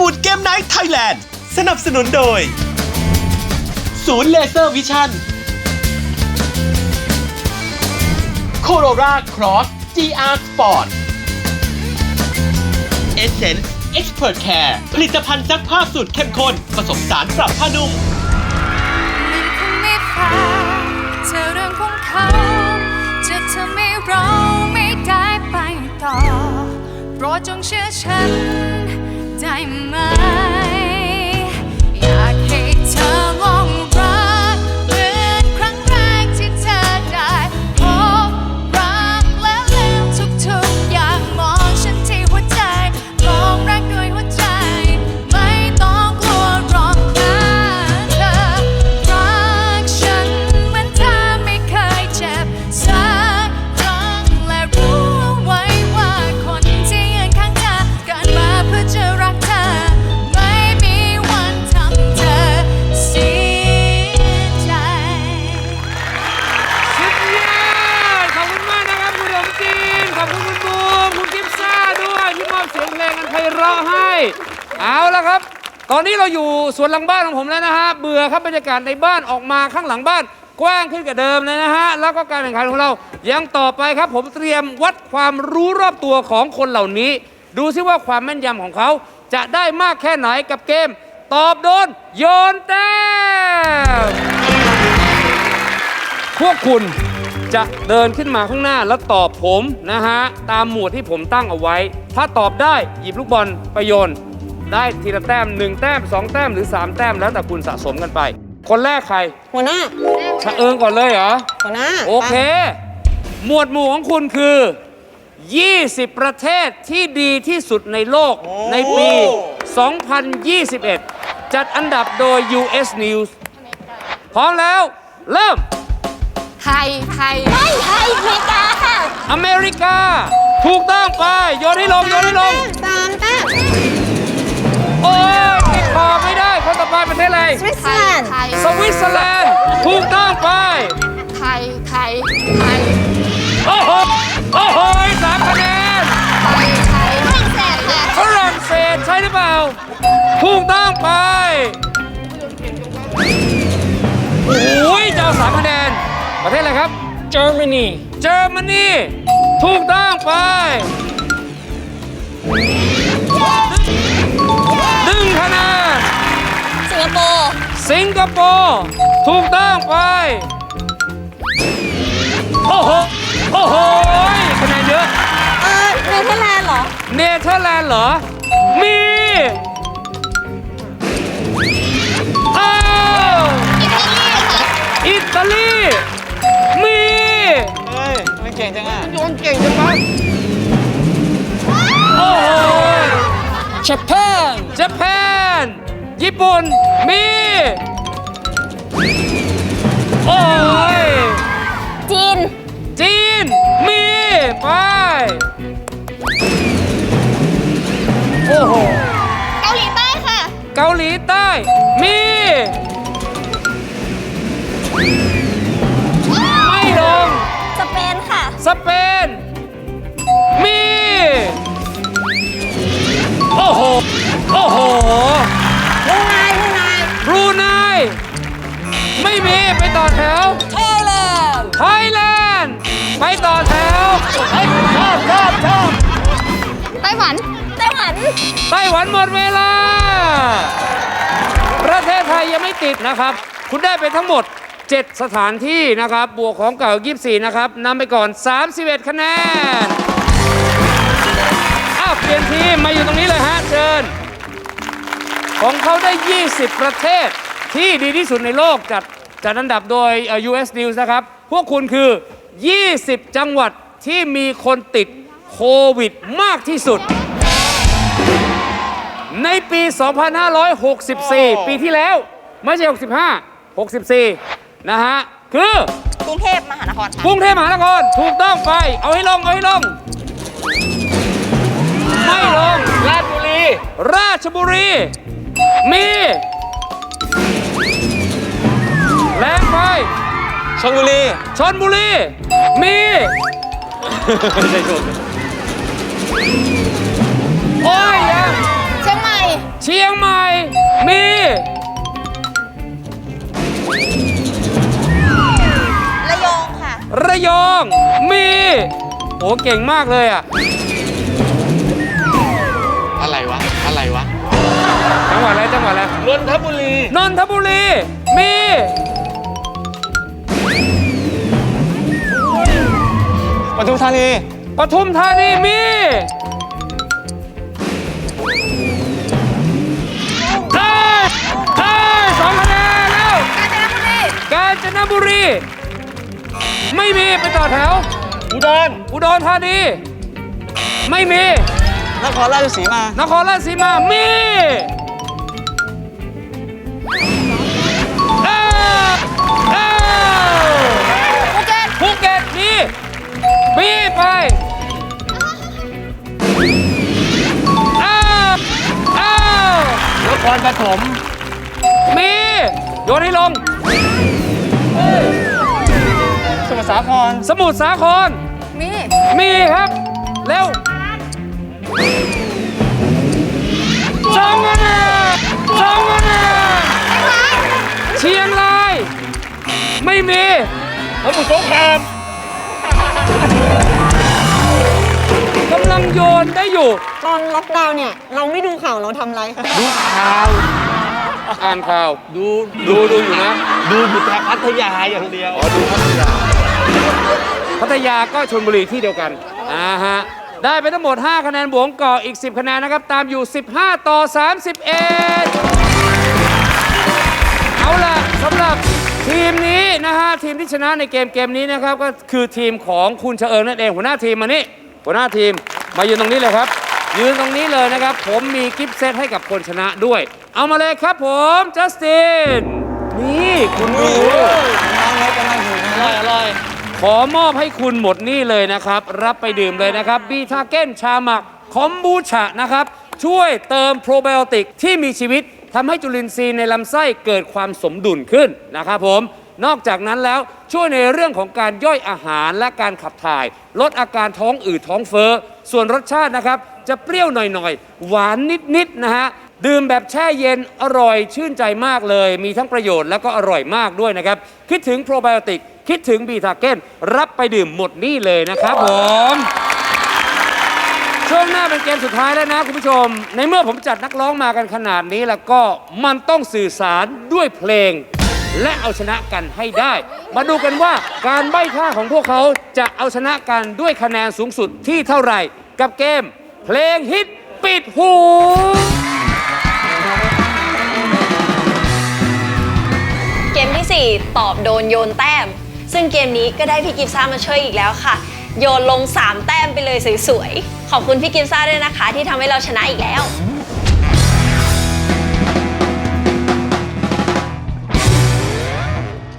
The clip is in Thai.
วูดเกมไนท์ไทยแลนด์ สนับสนุนโดย ศูนย์เลเซอร์วิชั่นโคโรราครอส GR Sport Essence Expert Care ผลิตภัณฑ์ซักผ้าสูตรเข้มข้น ผสมสารปรับผ้านุ่มมันคงไม่แฟร์เธอเรื่องของเขาจะทำให้เราไม่ได้ไปต่อโปรดจงเชื่อฉัน ได้ ตอนนี้เราอยู่สวนหลังบ้านของผมแล้วนะฮะ เบื่อครับบรรยากาศในบ้านออกมาข้างหลังบ้านกว้างขึ้นกว่าเดิมเลยนะฮะ แล้วก็การแข่งขันของเรายังต่อไปครับ ผมเตรียมวัดความรู้รอบตัวของคนเหล่านี้ ดูซิว่าความแม่นยำของเขาจะได้มากแค่ไหนกับเกม ตอบโดนโยนแต้มพวกคุณจะเดินขึ้นมาข้างหน้าแล้วตอบผมนะฮะ ตามหมวดที่ผมตั้งเอาไว้ ถ้าตอบได้หยิบลูกบอลไปโยน ได้ทีละแต้ม1แต้ม2แต้มหรือ 3 แต้มแล้วแต่คุณสะสมกันไป คนแรกใครหัวหน้า ชะเอิงก่อนเลยเหรอ หัวหน้าโอเค หมวดหมู่ของคุณคือ 20 ประเทศที่ดีที่สุดในโลกในปี 2021 จัดอันดับโดย US News พร้อมแล้ว เริ่ม ไทย ไทยไม่ไทยอเมริกาค่ะอเมริกา ถูกต้องไป โยนให้ลง โยนให้ลง สามแต้ม ได้คนต่อไปประเทศอะไรสวิตเซอร์แลนด์ไทย สวิตเซอร์แลนด์ถูกต้องไป ไทย ไทย ไทย โอ้โห โอ้โหสามคะแนนไทย ไทยฝรั่งเศสค่ะฝรั่งเศสใช่หรือเปล่าถูกต้องไป โอ้ยเจ้าสามคะแนน ประเทศอะไรครับเยอรมนีเยอรมนีถูกต้องไป งคโปร์ สิงคโปร์ถูกต้องไป โอ้โห โอ้โหคะแนนเยอะ เออเนเธอร์แลนด์เหรอ เนเธอร์แลนด์เหรอ มีอ้าวอิตาลีมี เฮ้ยมันเก่งจังอะโยนเก่งจังวะโอ้โห Japan ญี่ปุ่น ญี่ปุ่นมี โอ้ ไต้หวันหวันหมดเวลา ประเทศไทยยังไม่ติดนะครับ คุณได้ไปทั้งหมด 7 สถานที่นะครับ บวกของเก่า 24 นะครับนำไปก่อน 31 คะแนน อ้าว เปลี่ยนทีมมาอยู่ตรงนี้เลยฮะเชิญ ของเขาได้ 20 ประเทศที่ดีที่สุดในโลกจัดจัดอันดับโดยเอ่อ US News นะครับ พวกคุณคือ 20 จังหวัดที่มีคนติดโควิดมากที่สุด ในปี 2564 ปีที่แล้ว ไม่ใช่ 65 64 นะฮะ คือกรุงเทพมหานครกรุงเทพมหานครถูกต้องไป เอาให้ลง เอาให้ลง ไม่ลง ราชบุรี ราชบุรี มี แรงไปชลบุรีชนบุรี มีโอ้ยยังเชียงใหม่เชีย โอ้เก่งมากเลยอะ อะไรวะ อะไรวะ จังหวัดอะไรจังหวัดอะไรนนทบุรี นนทบุรี มี ปทุมธานีปทุมธานีมีเอ้ยเอ้ยสองคะแนนแล้ว กาญจนบุรี ไม่มีไปต่อแถว อุดรอุดรธานี ไม่มี นครราชสีมานครราชสีมามีเอ้ยเอ้ยภูเก็ตภูเก็ตมีมีไปอ้าวอ้าวนครปฐมมีโยนให้ลง สมุทรสาครสมุทรสาคร มี มีครับ เร็วสองคะแนนสองคะแนนเชียงราย ไม่มีสมุทรสงครามกำลังโยนได้อยู่ ตอนล็อกดาวน์เนี่ย เราไม่ดูข่าวเราทำอะไรคะดูข่าว อ่านข่าว ดู ดูดูอยู่นะ ดูอยู่แต่พัทยาอย่างเดียว อ๋อ ดูพัทยา พัทยาก็ชลบุรีที่เดียวกันอ่าฮะได้ไปทั้งหมด 5 คะแนนบวกก่ออีก 10 คะแนนนะครับ ตามอยู่ 15 ต่อ 31 เอาล่ะสำหรับทีมนี้นะฮะ ทีมที่ชนะในเกมเกมนี้นะครับ ก็คือทีมของคุณเฉเอิญนั่นเอง หัวหน้าทีมมานี่หัวหน้าทีมมายืนตรงนี้เลยครับ ยืนตรงนี้เลยนะครับ ผมมีกิฟต์เซตให้กับคนชนะด้วย เอามาเลยครับผมจัสตินนี่คุณดูน้องเล็กกำลังหิวอร่อยอร่อย ขอมอบให้คุณหมดนี่เลยนะครับ รับไปดื่มเลยนะครับบีทาเก้นชาหมักคอมบูชานะครับ ช่วยเติมโปรไบโอติกที่มีชีวิตทำให้จุลินทรีย์ในลำไส้เกิดความสมดุลขึ้นนะครับผม นอกจากนั้นแล้วช่วยในเรื่องของการย่อยอาหารและการขับถ่าย ลดอาการท้องอืดท้องเฟ้อส่วนรสชาตินะครับ จะเปรี้ยวหน่อยๆ หวานนิดๆนะฮะ ดื่มแบบแช่เย็นอร่อยชื่นใจมากเลย มีทั้งประโยชน์แล้วก็อร่อยมากด้วยนะครับ คิดถึงโปรไบโอติก คิดถึงบีทาเก้นรับไปดื่มหมดนี่เลยนะครับผม ช่วงหน้าเป็นเกมสุดท้ายแล้วนะคุณผู้ชม ในเมื่อผมจัดนักร้องมากันขนาดนี้แล้วก็มันต้องสื่อสารด้วยเพลง และเอาชนะกันให้ได้ มาดูกันว่าการใบ้ท่าของพวกเขาจะเอาชนะกันด้วยคะแนนสูงสุดที่เท่าไหร่ กับเกม เพลงฮิตปิดหู เกมที่ 4 ตอบโดนโยนแต้ม ซึ่งเกมนี้ก็ได้พี่กิฟซ่ามาช่วยอีกแล้วค่ะ โยนลง 3 แต้มไปเลยสวยๆ ขอบคุณพี่กิฟซ่าด้วยนะคะ ที่ทำให้เราชนะอีกแล้ว